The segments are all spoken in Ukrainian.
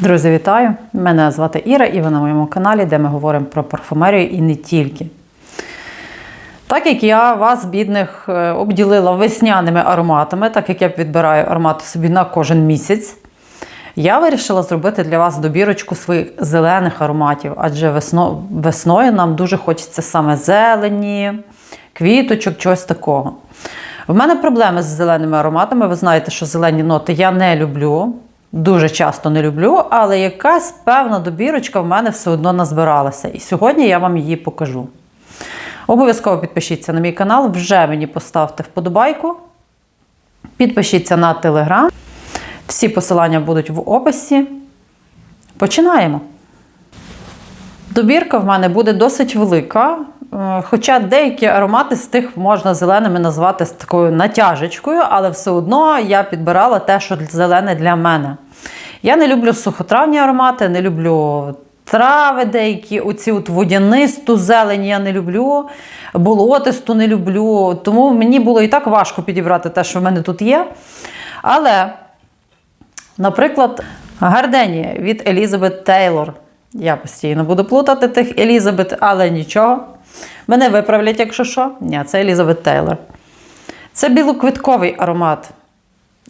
Друзі, вітаю! Мене звати Іра, і ви на моєму каналі, де ми говоримо про парфумерію і не тільки. Так як я вас, бідних, е, обділила весняними ароматами, так як я підбираю аромати собі на кожен місяць, я вирішила зробити для вас добірочку своїх зелених ароматів, адже весно, весною нам дуже хочеться саме зелені, квіточок, чогось такого. В мене проблеми з зеленими ароматами. Ви знаєте, що зелені ноти я не люблю. Дуже часто не люблю, але якась певна добірочка в мене все одно назбиралася. І сьогодні я вам її покажу. Обов'язково підпишіться на мій канал, вже мені поставте вподобайку. Підпишіться на телеграм. Всі посилання будуть в описі. Починаємо. Добірка в мене буде досить велика. Е, Хоча деякі аромати з тих можна зеленими назвати з такою натяжечкою, але все одно я підбирала те, що зелене для мене. Я не люблю сухотравні аромати, не люблю трави деякі, оці от водянисту зелень я не люблю, болотисту не люблю. Тому мені було і так важко підібрати те, що в мене тут є. Але Наприклад, Гарденія від Елізабет Тейлор. Я постійно буду плутати тих Елізабет, але нічого. Мене виправлять, якщо що. Ні, це Елізабет Тейлор. Це білоквітковий аромат.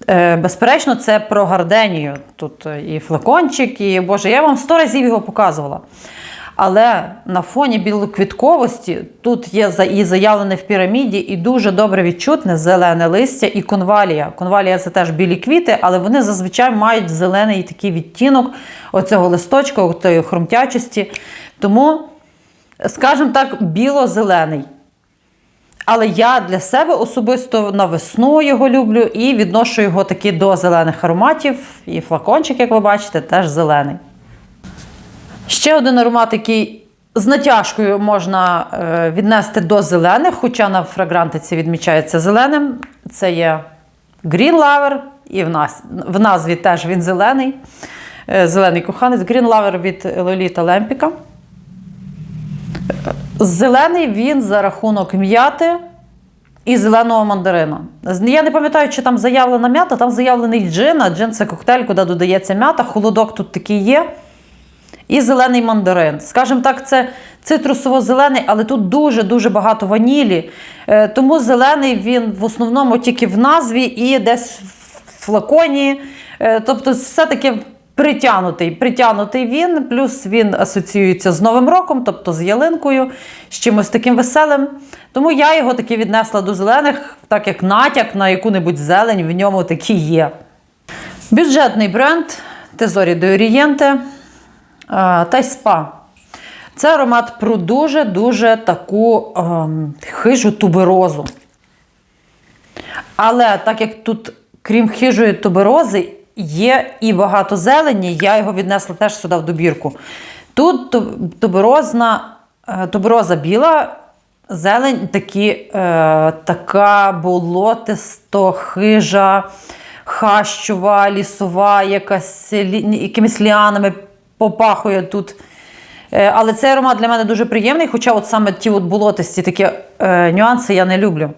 Е, безперечно, це про гарденію. Тут і флакончик, і Боже, я вам сто разів його показувала. Але на фоні білоквітковості тут є і заявлене в піраміді, і дуже добре відчутне зелене листя і конвалія. Конвалія це теж білі квіти, але вони зазвичай мають зелений такий відтінок оцього листочка, тої хрумтячості. Тому, скажімо так, біло-зелений. Але я для себе особисто на весну його люблю і відношу його таки до зелених ароматів. І флакончик, як ви бачите, теж зелений. Ще один аромат, який з натяжкою можна е, віднести до зелених, хоча на фрагрантиці відмічається зеленим. Це є Green Lover, і в, нас, в назві теж він зелений. Е, Зелений коханець. Green Lover від Лоліта Лемпіка. Зелений він за рахунок м'яти і зеленого мандарина. Я не пам'ятаю, чи там заявлена м'ята, там заявлений джин, а джин це коктейль, куди додається м'ята, холодок тут такий є. І зелений мандарин. Скажімо так, це цитрусово-зелений, але тут дуже-дуже багато ванілі. Е, Тому зелений він в основному тільки в назві і десь в флаконі. Е, Тобто, все-таки притягнутий. Притягнутий він, плюс він асоціюється з Новим роком, тобто з ялинкою, з чимось таким веселим. Тому я його таки віднесла до зелених, так як натяк на яку-небудь зелень в ньому таки є. Бюджетний бренд Тезорі до Орієнте та й спа. Це аромат про дуже-дуже таку ем, хижу туберозу. Але так як тут, крім хижої туберози, є і багато зелені, я його віднесла теж сюди в добірку. Тут ту- туберозна, е, тубероза біла, зелень такі, е, така болотисто, хижа, хащова, лісова, якась якимись ліанами попахує тут. Е, Але цей аромат для мене дуже приємний, хоча от саме ті от болотисті такі е, нюанси я не люблю.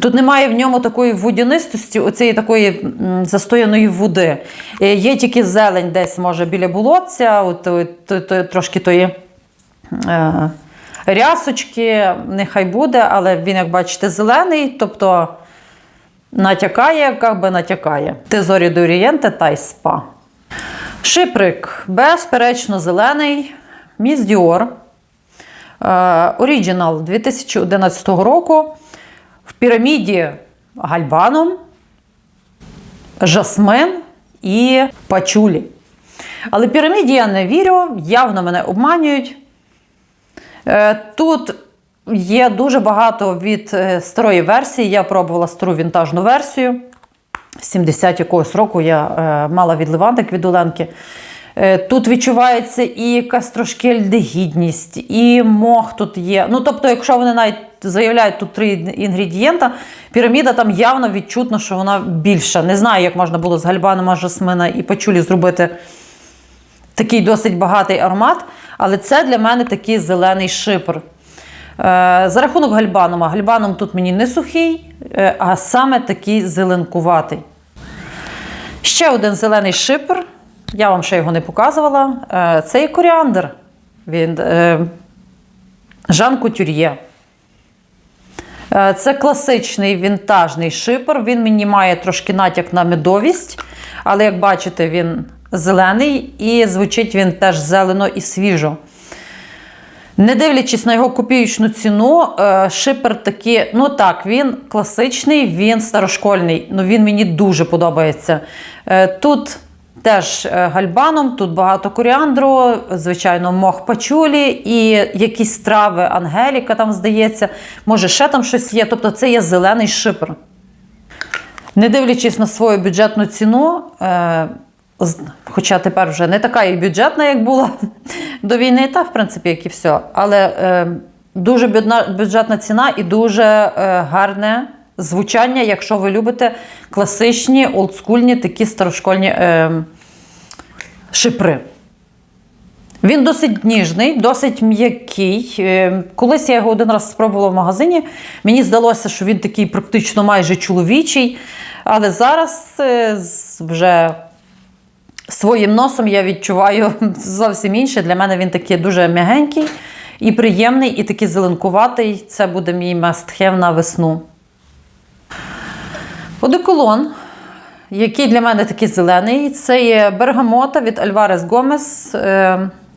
Тут немає в ньому такої водянистості, оцієї такої застояної води. Е, Є тільки зелень десь, може, біля болотця, от, от, то- то- трошки тої е, рясочки, нехай буде, але він, як бачите, зелений, тобто натякає, як би натякає. Тезорі до Орієнте та й спа. Шиприк, безперечно, зелений. Міс Діор. Оріджинал 2011 року. В піраміді гальбаном, жасмин і пачулі. Але піраміді я не вірю, явно мене обманюють. Е, Тут є дуже багато від е, старої версії. Я пробувала стару вінтажну версію. 70 якогось року я е, мала від Левантик від Оленки. Е, Тут відчувається і альдегідність, і мох тут є. Ну, тобто, якщо вони навіть заявляють тут три інгредієнта, піраміда там явно відчутно, що вона більша. Не знаю, як можна було з гальбаном, жасмина і пачулі зробити такий досить багатий аромат, але це для мене такий зелений шипр. Е, За рахунок гальбанума. Гальбаном тут мені не сухий, е, а саме такий зеленкуватий. Ще один зелений шипр Я вам ще його не показувала. Е, Це і коріандр. Він е, Жан Кутюр'є. Е, Це класичний вінтажний шипер. Він мені має трошки натяк на медовість, але як бачите, він зелений і звучить він теж зелено і свіжо. Не дивлячись на його копіючну ціну, шипер такий, ну так, він класичний, він старошкольний. Ну він мені дуже подобається. Тут теж е, гальбаном, тут багато коріандру, звичайно, мох пачулі і якісь трави Ангеліка там здається. Може, ще там щось є. Тобто це є зелений шипер. Не дивлячись на свою бюджетну ціну, е, хоча тепер вже не така і бюджетна, як була до війни, та в принципі, як і все. Але е, дуже бюджетна ціна і дуже гарне звучання, якщо ви любите класичні, олдскульні, такі старошкольні е, шипри. Він досить ніжний, досить м'який. Е, Колись я його один раз спробувала в магазині. Мені здалося, що він такий практично майже чоловічий. Але зараз е, вже своїм носом я відчуваю зовсім інше. Для мене він такий дуже м'ягенький і приємний, і такий зеленкуватий. Це буде мій мастхев на весну. Одеколон, який для мене такий зелений, це є бергамота від Альварес Гомес,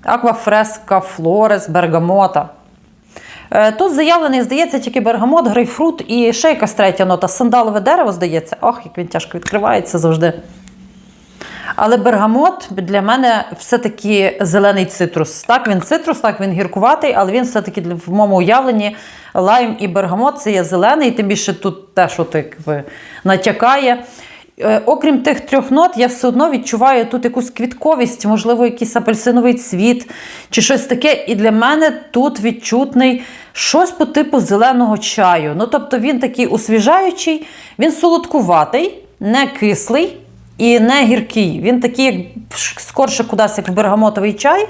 Аквафреска Флорес Бергамота. Е, Тут заявлений, здається, тільки бергамот, грейпфрут і ще якась третя нота. Сандалове дерево, здається. Ох, як він тяжко відкривається завжди. Але бергамот для мене все-таки зелений цитрус. Так, він цитрус, так він гіркуватий, але він все-таки в моєму уявленні лайм і бергамот це є зелений, тим більше тут теж от, якби, натякає. Е, Окрім тих трьох нот, я все одно відчуваю тут якусь квітковість, можливо, якийсь апельсиновий цвіт чи щось таке. І для мене тут відчутний щось по типу зеленого чаю. Ну, тобто він такий освіжаючий, він солодкуватий, не кислий і не гіркий. Він такий, як скорше кудись, як бергамотовий чай.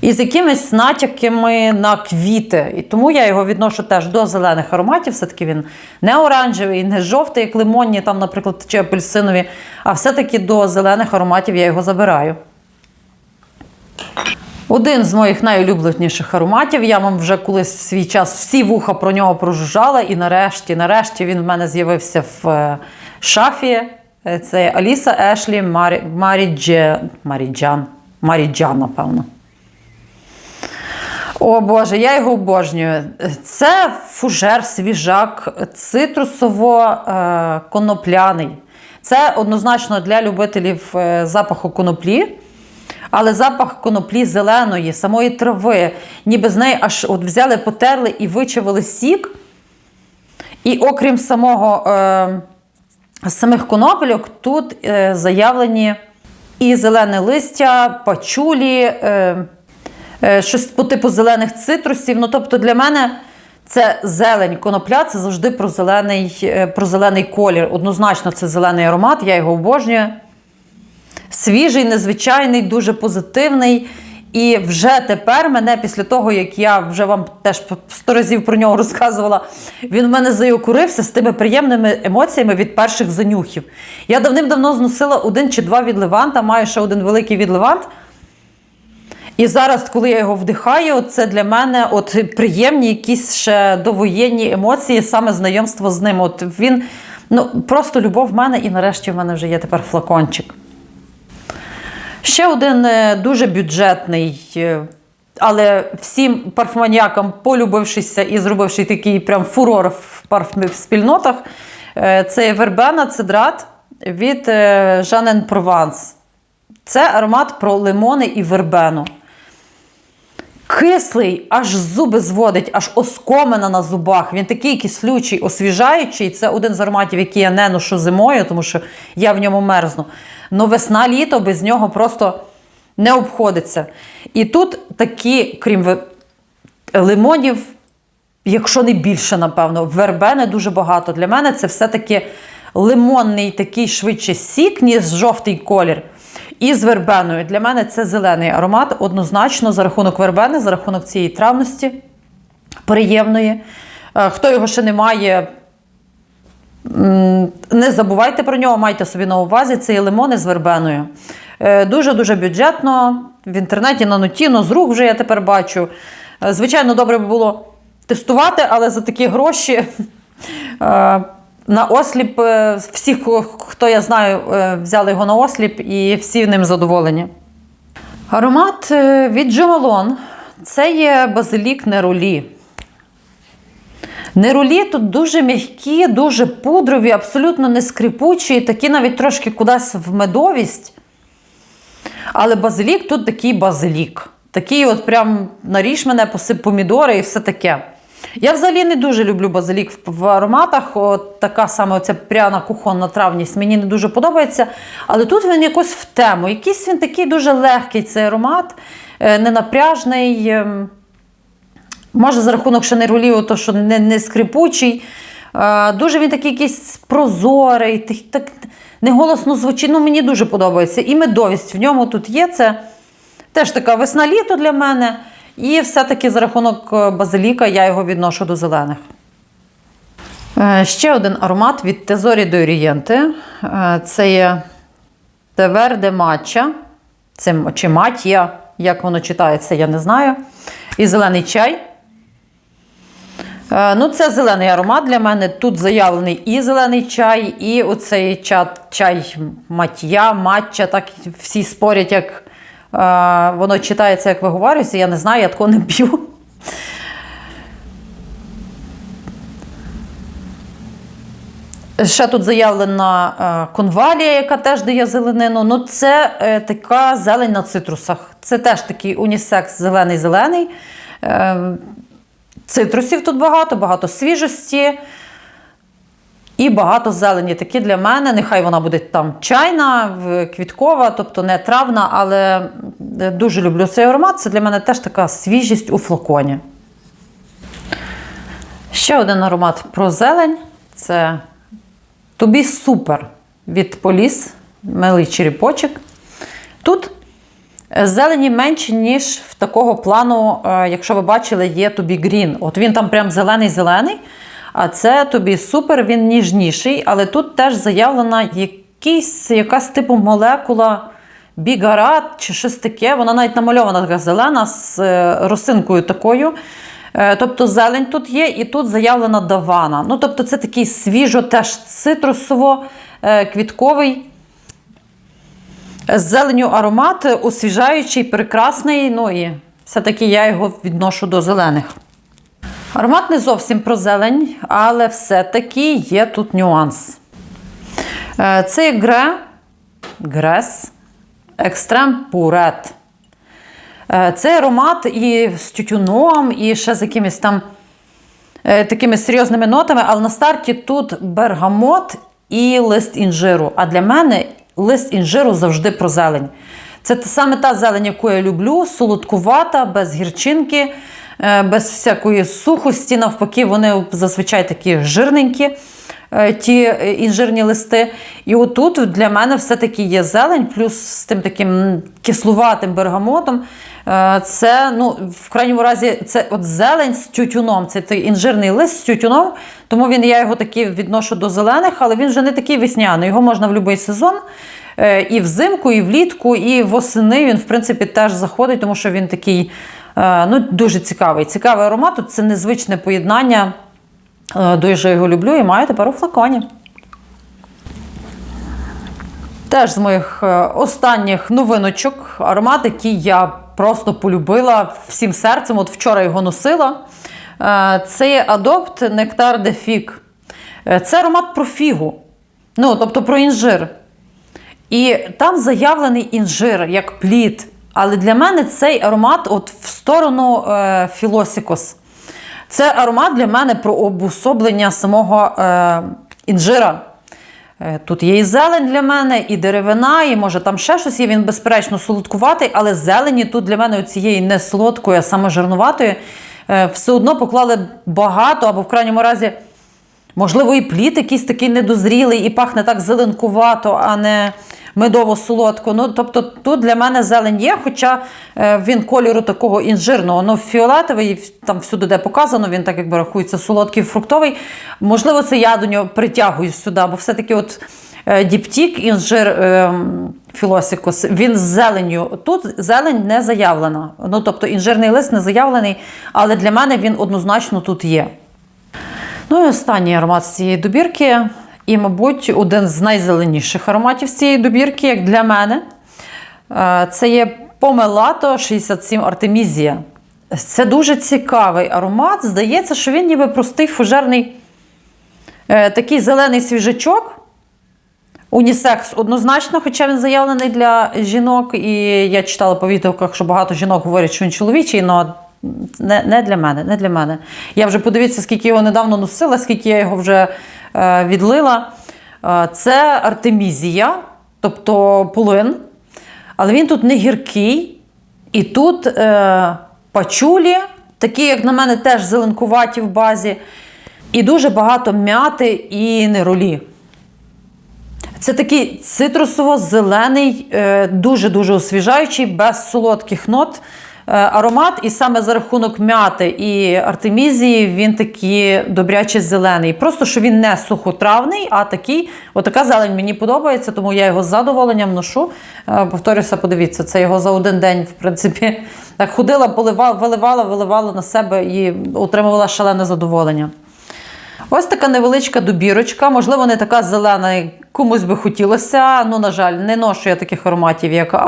І з якимись натяками на квіти. І тому я його відношу теж до зелених ароматів. Все-таки він не оранжевий, не жовтий, як лимонні, там, наприклад, чи апельсинові, а все-таки до зелених ароматів я його забираю. Один з моїх найулюбленіших ароматів. Я вам вже колись в свій час всі вуха про нього прожужжала, і нарешті, нарешті він в мене з'явився в е, шафі. Е, Це Аліса Ешлі Марі, Маріджан. Маріджан, напевно. О Боже, я його обожнюю. Це фужер, свіжак, цитрусово-конопляний. Це однозначно для любителів е, запаху коноплі. Але запах коноплі зеленої, самої трави, ніби з неї аж от взяли, потерли і вичавили сік. І окрім самого, е, самих конопельок, тут е, заявлені і зелене листя, пачулі, е, е, щось по типу зелених цитрусів. Ну, тобто для мене це зелень. Конопля це завжди про зелений, про зелений колір. Однозначно, це зелений аромат, я його обожнюю. Свіжий, незвичайний, дуже позитивний. І вже тепер мене після того, як я вже вам теж сто разів про нього розказувала, він в мене заокурився з тими приємними емоціями від перших занюхів. Я давним-давно зносила один чи два від Леванта, маю ще один великий від Левант. І зараз, коли я його вдихаю, це для мене от приємні якісь ще довоєнні емоції, саме знайомство з ним. От він ну просто любов в мене, і нарешті в мене вже є тепер флакончик. Ще один е, дуже бюджетний, е, але всім парфманіякам, полюбившися і зробивши такий прям фурор в парфм-спільнотах, е, це вербена цидрат від Жанен Прованс. Це аромат про лимони і вербену. Кислий, аж зуби зводить, аж оскомина на зубах. Він такий кислючий, освіжаючий. Це один з ароматів, який я не ношу зимою, тому що я в ньому мерзну. Но весна літо без нього просто не обходиться. І тут такі, крім лимонів, якщо не більше, напевно, вербени дуже багато. Для мене це все-таки лимонний такий швидше сік, ніж жовтий колір. І з вербеною. Для мене це зелений аромат, однозначно за рахунок вербени, за рахунок цієї травності приємної. Е, Хто його ще не має, Не забувайте про нього, майте собі на увазі, це є лимони з вербеною. Е, Дуже-дуже бюджетно. В інтернеті на нотіно, з рук вже я тепер бачу. Е, Звичайно, добре би було тестувати, але за такі гроші е, на осліп е, всі, х- хто я знаю, взяли його на осліп і всі ним задоволені. Аромат від Джомалон це є базилік неролі. Неролі тут дуже м'які, дуже пудрові, абсолютно не скрипучі, такі навіть трошки кудись в медовість. Але базилік тут такий базилік. Такий от прям наріж мене, посип помідори і все таке. Я взагалі не дуже люблю базилік в, ароматах. От така саме оця пряна кухонна травність мені не дуже подобається. Але тут він якось в тему. Якийсь він такий дуже легкий цей аромат, е, ненапряжний. Може, за рахунок шанеролію, то що не, не скрипучий. Дуже він такий якийсь прозорий, так, неголосно звучить. Ну, мені дуже подобається. І медовість в ньому тут є. Це теж така весна-літо для мене. І все-таки за рахунок е, базиліка я його відношу до зелених. Е, Ще один аромат від Тезорі до Орієнти. Це є Теверде Матча. Це чи матія, як воно читається, я не знаю. І зелений чай. Е, Ну, це зелений аромат для мене. Тут заявлений і зелений чай, і оцей чай, матія, матча. Так всі спорять, як е, воно читається, як виговорюється. Я не знаю, я такого не п'ю. Ще тут заявлена е, конвалія, яка теж дає зеленину. Ну, це така зелень на цитрусах. Це теж такий унісекс зелений-зелений. Цитрусів тут багато, багато свіжості і багато зелені. Такі для мене. Нехай вона буде там чайна, квіткова, тобто не травна, але е, дуже люблю цей аромат. Це для мене теж така свіжість у флаконі. Ще один аромат про зелень. Це Тобі супер від поліс, милий черепочок. Тут зелені менше, ніж в такого плану, е, якщо ви бачили, є тобі грін. От він там прям зелений-зелений, а це тобі супер, він ніжніший, але тут теж заявлена якийсь, якась типу молекула бігарат чи щось таке. Вона навіть намальована така зелена з е, росинкою такою. Е, Тобто зелень тут є, і тут заявлена давана. Ну, тобто, це такий свіжо, теж цитрусово-квітковий. З зеленю аромат, освіжаючий, прекрасний. Ну і все-таки я його відношу до зелених. Аромат не зовсім про зелень, але все-таки є тут нюанс. Е, Це є гре, грес, екстрем пурет. Е, Цей аромат і з тютюном, і ще з якимись там е, такими серйозними нотами, але на старті тут бергамот і лист інжиру. А для мене лист інжиру завжди про зелень. Це саме та зелень, яку я люблю, солодкувата, без гірчинки, е, без всякої сухості. Навпаки, вони зазвичай такі жирненькі. Е, Ті е, інжирні листи. І отут для мене все-таки є зелень, плюс з тим таким кислуватим бергамотом. Е, Це, ну, в крайньому разі, це от зелень з тютюном. Це інжирний лист з тютюном, тому він, я його таки відношу до зелених, але він вже не такий весняний. Його можна в будь-який сезон. І взимку, і влітку, і восени він, в принципі, теж заходить, тому що він такий ну, дуже цікавий. Цікавий аромат. Це незвичне поєднання. Дуже його люблю і маю тепер у флаконі. Теж з моїх е, останніх новиночок аромат, який я просто полюбила всім серцем. От вчора його носила. Е, Це Adopt Nectar de Fig. Е, Це аромат про фігу. Ну, тобто про інжир. І там заявлений інжир як плід. Але для мене цей аромат от в сторону Філосікос. Це аромат для мене про обособлення самого е, інжира. Е, Тут є і зелень для мене, і деревина, і може там ще щось є. Він безперечно солодкуватий, але зелені тут для мене цієї не солодкої, а саме жирнуватої. е, Все одно поклали багато, або в крайньому разі, можливо, і плід якийсь такий недозрілий, і пахне так зеленкувато, а не медово-солодку. Ну, тобто тут для мене зелень є, хоча е, він кольору такого інжирного, ну фіолетовий, там всюди, де показано, він так якби рахується солодкий, фруктовий. Можливо, це я до нього притягую сюди, бо все-таки от е, діптік, інжир е, філосикус, він з зеленню. Тут зелень не заявлена. Ну, тобто інжирний лист не заявлений, але для мене він однозначно тут є. Ну і останній аромат з цієї добірки, і, мабуть, один з найзеленіших ароматів цієї добірки, як для мене. Е, Це є Помелато 67 Артемізія. Це дуже цікавий аромат. Здається, що він ніби простий фужерний е, такий зелений свіжачок. Унісекс однозначно, хоча він заявлений для жінок, і я читала по відгуках, що багато жінок говорять, що він чоловічий, але не, не для мене. не для мене. Я вже подивіться, скільки його недавно носила, скільки я його вже відлила. Е, це артемізія, тобто полин. Але він тут не гіркий. І тут е, пачулі, такі, як на мене, теж зеленкуваті в базі. І дуже багато м'яти і неролі. Це такий цитрусово-зелений, е, дуже-дуже освіжаючий, без солодких нот е, аромат. І саме за рахунок м'яти і артемізії він такий добряче зелений. Просто що він не сухотравний, а такий. Отака зелень мені подобається, тому я його з задоволенням ношу. Е, Повторюся, подивіться, це його за один день, в принципі, так ходила, поливала, виливала, виливала на себе і отримувала шалене задоволення. Ось така невеличка добірочка, можливо, не така зелена, комусь би хотілося. Ну, на жаль, не ношу я таких ароматів, як е,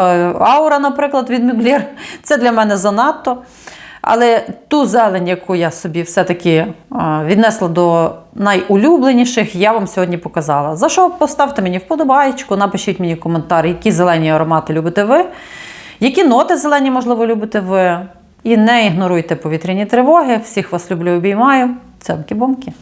Аура, наприклад, від Мюглєр. Це для мене занадто. Але ту зелень, яку я собі все-таки е, віднесла до найулюбленіших, я вам сьогодні показала. За що поставте мені вподобайку, напишіть мені коментар, які зелені аромати любите ви, які ноти зелені, можливо, любите ви. І не ігноруйте повітряні тривоги. Всіх вас люблю, обіймаю. Цямки-бомки.